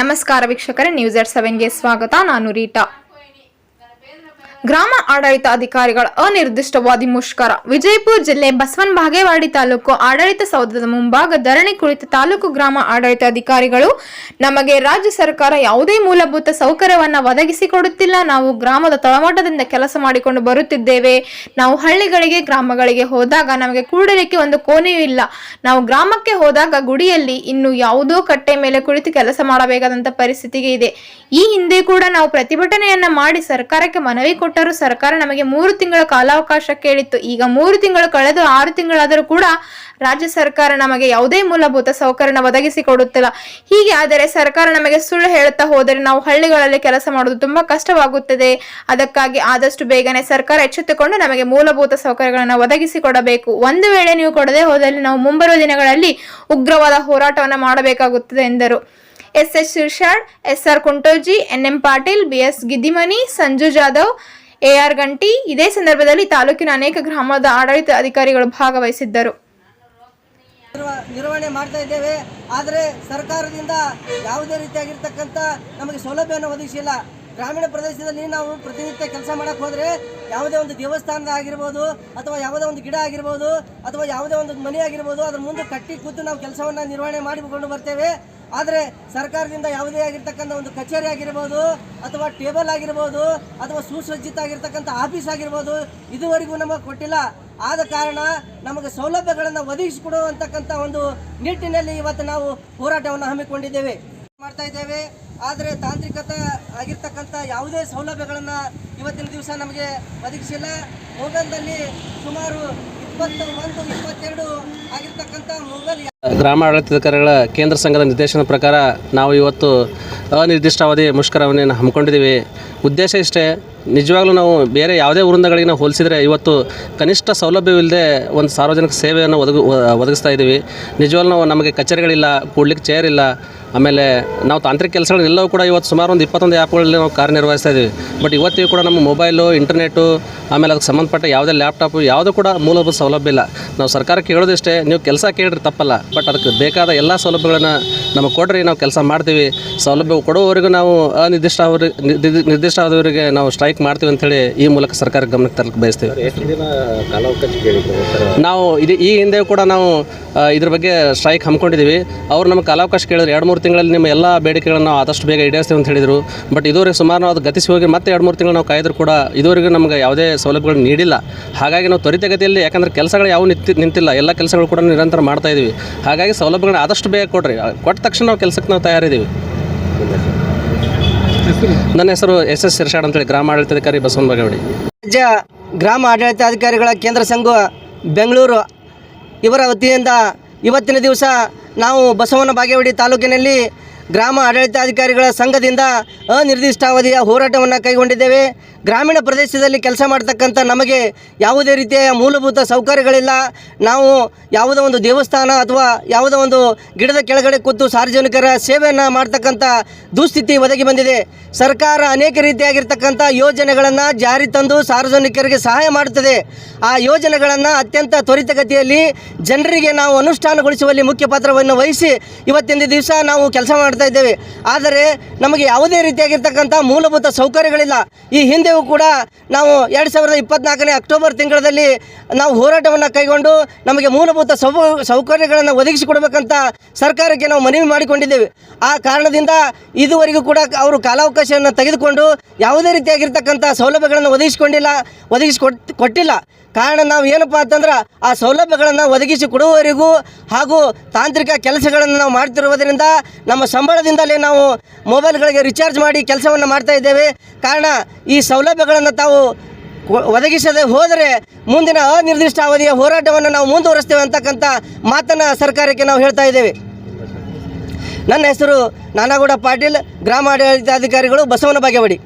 ನಮಸ್ಕಾರ ವೀಕ್ಷಕರೇ news eight ಸೆವೆನ್ಗೆ ಸ್ವಾಗತ. ನಾನು ರೀಟಾ. ಗ್ರಾಮ ಆಡಳಿತ ಅಧಿಕಾರಿಗಳ ಅನಿರ್ದಿಷ್ಟವಾದಿ ಮುಷ್ಕರ. ವಿಜಯಪುರ ಜಿಲ್ಲೆ ಬಸವನ ಬಾಗೇವಾಡಿ ತಾಲೂಕು ಆಡಳಿತ ಸೌಧದ ಮುಂಭಾಗ ಧರಣಿ ಕುಳಿತ ತಾಲೂಕು ಗ್ರಾಮ ಆಡಳಿತ ಅಧಿಕಾರಿಗಳು ನಮಗೆ ರಾಜ್ಯ ಸರ್ಕಾರ ಯಾವುದೇ ಮೂಲಭೂತ ಸೌಕರ್ಯವನ್ನ ಒದಗಿಸಿಕೊಡುತ್ತಿಲ್ಲ. ನಾವು ಗ್ರಾಮದ ತಳಮಟ್ಟದಿಂದ ಕೆಲಸ ಮಾಡಿಕೊಂಡು ಬರುತ್ತಿದ್ದೇವೆ. ನಾವು ಹಳ್ಳಿಗಳಿಗೆ, ಗ್ರಾಮಗಳಿಗೆ ಹೋದಾಗ ನಮಗೆ ಕೂಡಲಿಕ್ಕೆ ಒಂದು ಕೋಣೆಯೂ ಇಲ್ಲ. ನಾವು ಗ್ರಾಮಕ್ಕೆ ಹೋದಾಗ ಗುಡಿಯಲ್ಲಿ ಇನ್ನು ಯಾವುದೋ ಕಟ್ಟೆ ಮೇಲೆ ಕುಳಿತು ಕೆಲಸ ಮಾಡಬೇಕಾದಂತ ಪರಿಸ್ಥಿತಿಗೆ ಇದೆ. ಈ ಹಿಂದೆ ಕೂಡ ನಾವು ಪ್ರತಿಭಟನೆಯನ್ನ ಮಾಡಿ ಸರ್ಕಾರಕ್ಕೆ ಮನವಿ ಕೊಟ್ಟರೂ ಸರ್ಕಾರ ನಮಗೆ ಮೂರು ತಿಂಗಳ ಕಾಲಾವಕಾಶ ಕೇಳಿತ್ತು. ಈಗ ಮೂರು ತಿಂಗಳು ಕಳೆದು ಆರು ತಿಂಗಳಾದರೂ ಕೂಡ ರಾಜ್ಯ ಸರ್ಕಾರ ನಮಗೆ ಯಾವುದೇ ಮೂಲಭೂತ ಸೌಕರ್ಯನ ಒದಗಿಸಿಕೊಡುತ್ತಿಲ್ಲ ಹೀಗೆ ಆದರೆ ಸರ್ಕಾರ ನಮಗೆ ಸುಳ್ಳು ಹೇಳುತ್ತಾ ಹೋದರೆ ನಾವು ಹಳ್ಳಿಗಳಲ್ಲಿ ಕೆಲಸ ಮಾಡುವುದು ತುಂಬಾ ಕಷ್ಟವಾಗುತ್ತದೆ. ಅದಕ್ಕಾಗಿ ಆದಷ್ಟು ಬೇಗನೆ ಸರ್ಕಾರ ಎಚ್ಚೆತ್ತುಕೊಂಡು ನಮಗೆ ಮೂಲಭೂತ ಸೌಕರ್ಯಗಳನ್ನು ಒದಗಿಸಿಕೊಡಬೇಕು ಒಂದು ವೇಳೆ ನೀವು ಕೊಡದೆ ಹೋದಲ್ಲಿ ನಾವು ಮುಂಬರುವ ದಿನಗಳಲ್ಲಿ ಉಗ್ರವಾದ ಹೋರಾಟವನ್ನು ಮಾಡಬೇಕಾಗುತ್ತದೆ ಎಂದರು. S S Shirshad, S R Kuntoji, N M Patil, B S Giddimani, Sanju Jadhav A R Ganti. ಇದೇ ಸಂದರ್ಭದಲ್ಲಿ ತಾಲೂಕಿನ ಅನೇಕ ಗ್ರಾಮದ ಆಡಳಿತ ಅಧಿಕಾರಿಗಳು ಭಾಗವಹಿಸಿದ್ದರು. ನಿರ್ವ- ನಿರ್ವಹಣೆ ಮಾಡ್ತಾ ಇದ್ದೇವೆ. ಆದರೆ ಸರ್ಕಾರದಿಂದ ಯಾವುದೇ ರೀತಿಯಾಗಿರ್ತಕ್ಕಂಥ ನಮಗೆ ಸೌಲಭ್ಯವನ್ನು ಒದಗಿಸಿಲ್ಲ. ಗ್ರಾಮೀಣ ಪ್ರದೇಶದಲ್ಲಿ ನಾವು ಪ್ರತಿನಿತ್ಯ ಕೆಲಸ ಮಾಡಕ್ಕೆ ಹೋದರೆ ಯಾವುದೇ ಒಂದು ದೇವಸ್ಥಾನದ ಆಗಿರ್ಬೋದು, ಅಥವಾ ಯಾವುದೇ ಒಂದು ಗಿಡ ಆಗಿರ್ಬೋದು, ಅಥವಾ ಯಾವುದೇ ಒಂದು ಮನೆ ಆಗಿರ್ಬೋದು, ಅದ್ರ ಮುಂದೆ ಕಟ್ಟಿ ಕೂತು ನಾವು ಕೆಲಸವನ್ನು ನಿರ್ವಹಣೆ ಮಾಡಿಕೊಂಡು ಬರ್ತೇವೆ. ಆದರೆ ಸರ್ಕಾರದಿಂದ ಯಾವುದೇ ಆಗಿರ್ತಕ್ಕಂಥ ಒಂದು ಕಚೇರಿ ಆಗಿರ್ಬೋದು ಅಥವಾ ಟೇಬಲ್ ಆಗಿರ್ಬೋದು ಅಥವಾ ಸುಸಜ್ಜಿತ ಆಗಿರ್ತಕ್ಕಂಥ ಆಫೀಸ್ ಆಗಿರ್ಬೋದು, ಇದುವರೆಗೂ ನಮಗೆ ಕೊಟ್ಟಿಲ್ಲ. ಆದ ಕಾರಣ ನಮಗೆ ಸೌಲಭ್ಯಗಳನ್ನು ಒದಗಿಸಿಕೊಡುವಂತಕ್ಕಂಥ ಒಂದು ನಿಟ್ಟಿನಲ್ಲಿ ಇವತ್ತು ನಾವು ಹೋರಾಟವನ್ನು ಹಮ್ಮಿಕೊಂಡಿದ್ದೇವೆ. ಮಾಡ್ತಾ ಇದ್ದೇವೆ. ಆದರೆ ತಾಂತ್ರಿಕತೆ ಆಗಿರ್ತಕ್ಕಂಥ ಯಾವುದೇ ಸೌಲಭ್ಯಗಳನ್ನು ಇವತ್ತಿನ ದಿವಸ ನಮಗೆ ಒದಗಿಸಿಲ್ಲ. ಹೋಟೆಲ್ನಲ್ಲಿ ಸುಮಾರು ಗ್ರಾಮ ಆಡಳಿತಾಧಿಕಾರಿಗಳ ಕೇಂದ್ರ ಸಂಘದ ನಿರ್ದೇಶನ ಪ್ರಕಾರ ನಾವು ಇವತ್ತು ಅನಿರ್ದಿಷ್ಟಾವಧಿ ಮುಷ್ಕರವನ್ನು ಹಮ್ಮಿಕೊಂಡಿದ್ದೀವಿ. ಉದ್ದೇಶ ಇಷ್ಟೇ ನಿಜವಾಗ್ಲೂ ನಾವು ಬೇರೆ ಯಾವುದೇ ವೃಂದಗಳಿಗೆ ನಾವು ಹೋಲಿಸಿದರೆ ಇವತ್ತು ಕನಿಷ್ಠ ಸೌಲಭ್ಯವಿಲ್ಲದೆ ಒಂದು ಸಾರ್ವಜನಿಕ ಸೇವೆಯನ್ನು ಒದಗ ಒದಗಿಸ್ತಾ ಇದ್ದೀವಿ. ನಿಜವಾಗ್ಲೂ ನಾವು ನಮಗೆ ಕಚೇರಿಗಳಿಲ್ಲ, ಕೂಡ್ಲಿಕ್ಕೆ ಚೇರ್ ಇಲ್ಲ, ಆಮೇಲೆ ನಾವು ತಾಂತ್ರಿಕ ಕೆಲಸಗಳನ್ನೆಲ್ಲವೂ ಕೂಡ ಇವತ್ತು ಸುಮಾರು ಒಂದು ಇಪ್ಪತ್ತೊಂದು ಆ್ಯಪ್ಗಳಲ್ಲಿ ನಾವು ಕಾರ್ಯನಿರ್ವಹಿಸ್ತಾ ಇದ್ದೀವಿ. ಬಟ್ ಇವತ್ತಿಗೂ ಕೂಡ ನಮ್ಮ ಮೊಬೈಲು ಇಂಟರ್ನೆಟ್ಟು ಆಮೇಲೆ ಅದಕ್ಕೆ ಸಂಬಂಧಪಟ್ಟ ಯಾವುದೇ ಲ್ಯಾಪ್ಟಾಪು ಯಾವುದೂ ಕೂಡ ಮೂಲಭೂತ ಸೌಲಭ್ಯ ಇಲ್ಲ. ನಾವು ಸರ್ಕಾರಕ್ಕೆ ಹೇಳೋದಿಷ್ಟೇ, ನೀವು ಕೆಲಸ ಕೇಳಿದ್ರೆ ತಪ್ಪಲ್ಲ. ಬಟ್ ಅದಕ್ಕೆ ಬೇಕಾದ ಎಲ್ಲ ಸೌಲಭ್ಯಗಳನ್ನು ನಮಗೆ ಕೊಡ್ರಿ, ನಾವು ಕೆಲಸ ಮಾಡ್ತೀವಿ. ಸೌಲಭ್ಯ ಕೊಡೋವರೆಗೂ ನಾವು ಅನಿರ್ದಿಷ್ಟ ನಿರ್ದಿಷ್ಟ ಆದವರಿಗೆ ನಾವು ಸ್ಟ್ರೈಕ್ ಮಾಡ್ತೀವಿ ಅಂತೇಳಿ ಈ ಮೂಲಕ ಸರ್ಕಾರ ಗಮನಕ್ಕೆ ತರಲಿಕ್ಕೆ ಬಯಸ್ತೀವಿ. ನಾವು ಇದು ಈ ಹಿಂದೆ ಕೂಡ ನಾವು ಇದ್ರ ಬಗ್ಗೆ ಸ್ಟ್ರೈಕ್ ಹಮ್ಮಿಕೊಂಡಿದ್ದೀವಿ. ಅವ್ರು ನಮಗೆ ಕಾಲಾವಕಾಶ ಕೇಳಿದ್ರು ಎರಡು ಮೂರು ತಿಂಗಳಲ್ಲಿ ನಿಮ್ಮ ಎಲ್ಲ ಬೇಡಿಕೆಗಳನ್ನು ನಾವು ಆದಷ್ಟು ಬೇಗ ಈಡೇರಿಸ್ತೀವಿ ಅಂತ ಹೇಳಿದರು. ಬಟ್ ಇದುವರೆಗೆ ಸುಮಾರು ನಾವು ಅದು ಗತಿಸಿ ಹೋಗಿ ಮತ್ತೆ ಎರಡು ಮೂರು ತಿಂಗಳು ನಾವು ಕಾಯ್ದರೂ ಕೂಡ ಇದುವರೆಗೂ ನಮಗೆ ಯಾವುದೇ ಸೌಲಭ್ಯಗಳು ನೀಡಿಲ್ಲ. ಹಾಗಾಗಿ ನಾವು ತ್ವರಿತಗತಿಯಲ್ಲಿ ಯಾಕಂದರೆ ಕೆಲಸಗಳು ಯಾವ ನಿಂತಿ ನಿಂತಿಲ್ಲ. ಎಲ್ಲ ಕೆಲಸಗಳು ಕೂಡ ನಿರಂತರ ಮಾಡ್ತಾ ಇದ್ದೀವಿ ಹಾಗಾಗಿ ಸೌಲಭ್ಯಗಳನ್ನ ಆದಷ್ಟು ಬೇಗ ಕೊಡ್ರಿ. ಕೊಟ್ಟ ತಕ್ಷಣ ನಾವು ಕೆಲಸಕ್ಕೆ ನಾವು ತಯಾರಿದ್ದೀವಿ. ನನ್ನ ಹೆಸರು ಎಸ್ ಎಸ್ ಶಿರ್ಷಾಡ್ ಅಂತೇಳಿ ಗ್ರಾಮ ಆಡಳಿತಾಧಿಕಾರಿ ಬಸವನ ಬಾಗೇವಾಡಿ. ರಾಜ್ಯ ಗ್ರಾಮ ಆಡಳಿತಾಧಿಕಾರಿಗಳ ಕೇಂದ್ರ ಸಂಘ ಬೆಂಗಳೂರು. ಇವರ ವತಿಯಿಂದ ಇವತ್ತಿನ ದಿವಸ ನಾವು ಬಸವನ ಬಾಗೇವಾಡಿ ತಾಲೂಕಿನಲ್ಲಿ ಗ್ರಾಮ ಆಡಳಿತಾಧಿಕಾರಿಗಳ ಸಂಘದಿಂದ ಅನಿರ್ದಿಷ್ಟಾವಧಿಯ ಹೋರಾಟವನ್ನು ಕೈಗೊಂಡಿದ್ದೇವೆ. ಗ್ರಾಮೀಣ ಪ್ರದೇಶದಲ್ಲಿ ಕೆಲಸ ಮಾಡ್ತಕ್ಕಂಥ ನಮಗೆ ಯಾವುದೇ ರೀತಿಯ ಮೂಲಭೂತ ಸೌಕರ್ಯಗಳಿಲ್ಲ. ನಾವು ಯಾವುದೋ ಒಂದು ದೇವಸ್ಥಾನ ಅಥವಾ ಯಾವುದೋ ಒಂದು ಗಿಡದ ಕೆಳಗಡೆ ಕೂತು ಸಾರ್ವಜನಿಕರ ಸೇವೆಯನ್ನು ಮಾಡ್ತಕ್ಕಂಥ ದುಸ್ಥಿತಿ ಒದಗಿ ಬಂದಿದೆ. ಸರ್ಕಾರ ಅನೇಕ ರೀತಿಯಾಗಿರ್ತಕ್ಕಂಥ ಯೋಜನೆಗಳನ್ನು ಜಾರಿ ತಂದು ಸಾರ್ವಜನಿಕರಿಗೆ ಸಹಾಯ ಮಾಡುತ್ತದೆ. ಆ ಯೋಜನೆಗಳನ್ನು ಅತ್ಯಂತ ತ್ವರಿತಗತಿಯಲ್ಲಿ ಜನರಿಗೆ ನಾವು ಅನುಷ್ಠಾನಗೊಳಿಸುವಲ್ಲಿ ಮುಖ್ಯ ಪಾತ್ರವನ್ನು ವಹಿಸಿ ಇವತ್ತಿನ ದಿವಸ ನಾವು ಕೆಲಸ ಮಾಡ್ತಾ ಇದ್ದೇವೆ. ಆದರೆ ನಮಗೆ ಯಾವುದೇ ರೀತಿಯಾಗಿರ್ತಕ್ಕಂಥ ಮೂಲಭೂತ ಸೌಕರ್ಯಗಳಿಲ್ಲ. ಈ ಹಿಂದೆಯೂ ಕೂಡ ನಾವು ಎರಡು ಸಾವಿರದ ಇಪ್ಪತ್ನಾಲ್ಕನೇ ಅಕ್ಟೋಬರ್ ತಿಂಗಳಲ್ಲಿ ನಾವು ಹೋರಾಟವನ್ನು ಕೈಗೊಂಡು ನಮಗೆ ಮೂಲಭೂತ ಸೌ, ಸೌಕರ್ಯಗಳನ್ನು ಒದಗಿಸಿಕೊಡ್ಬೇಕಂತ ಸರ್ಕಾರಕ್ಕೆ ನಾವು ಮನವಿ ಮಾಡಿಕೊಂಡಿದ್ದೇವೆ. ಆ ಕಾರಣದಿಂದ ಇದುವರೆಗೂ ಕೂಡ ಅವರು ಕಾಲಾವಕಾಶವನ್ನು ತೆಗೆದುಕೊಂಡು ಯಾವುದೇ ರೀತಿಯಾಗಿರ್ತಕ್ಕಂಥ ಸೌಲಭ್ಯಗಳನ್ನು ಒದಗಿಸಿಕೊಂಡಿಲ್ಲ, ಒದಗಿಸಿಕೊಟ್, ಕೊಟ್ಟಿಲ್ಲ. ಕಾರಣ ನಾವು ಏನಪ್ಪ ಅಂತಂದ್ರೆ ಆ ಸೌಲಭ್ಯಗಳನ್ನು ಒದಗಿಸಿ ಕೊಡುವವರೆಗೂ ಹಾಗೂ ತಾಂತ್ರಿಕ ಕೆಲಸಗಳನ್ನು ನಾವು ಮಾಡ್ತಿರುವುದರಿಂದ ನಮ್ಮ ಸಂಬಳದಿಂದಲೇ ನಾವು ಮೊಬೈಲ್ಗಳಿಗೆ ರಿಚಾರ್ಜ್ ಮಾಡಿ ಕೆಲಸವನ್ನು ಮಾಡ್ತಾ ಇದ್ದೇವೆ. ಕಾರಣ ಈ ಸೌಲಭ್ಯಗಳನ್ನು ತಾವು ಒದಗಿಸದೆ ಹೋದರೆ ಮುಂದಿನ ಅನಿರ್ದಿಷ್ಟ ಅವಧಿಯ ಹೋರಾಟವನ್ನು ನಾವು ಮುಂದುವರಿಸ್ತೇವೆ ಅಂತಕ್ಕಂಥ ಮಾತನ್ನು ಸರ್ಕಾರಕ್ಕೆ ನಾವು ಹೇಳ್ತಾ ಇದ್ದೇವೆ. ನನ್ನ ಹೆಸರು ನಾನಾಗೌಡ ಪಾಟೀಲ್ ಗ್ರಾಮ ಆಡಳಿತಾಧಿಕಾರಿಗಳು ಬಸವನ ಬಾಗೇವಾಡಿ.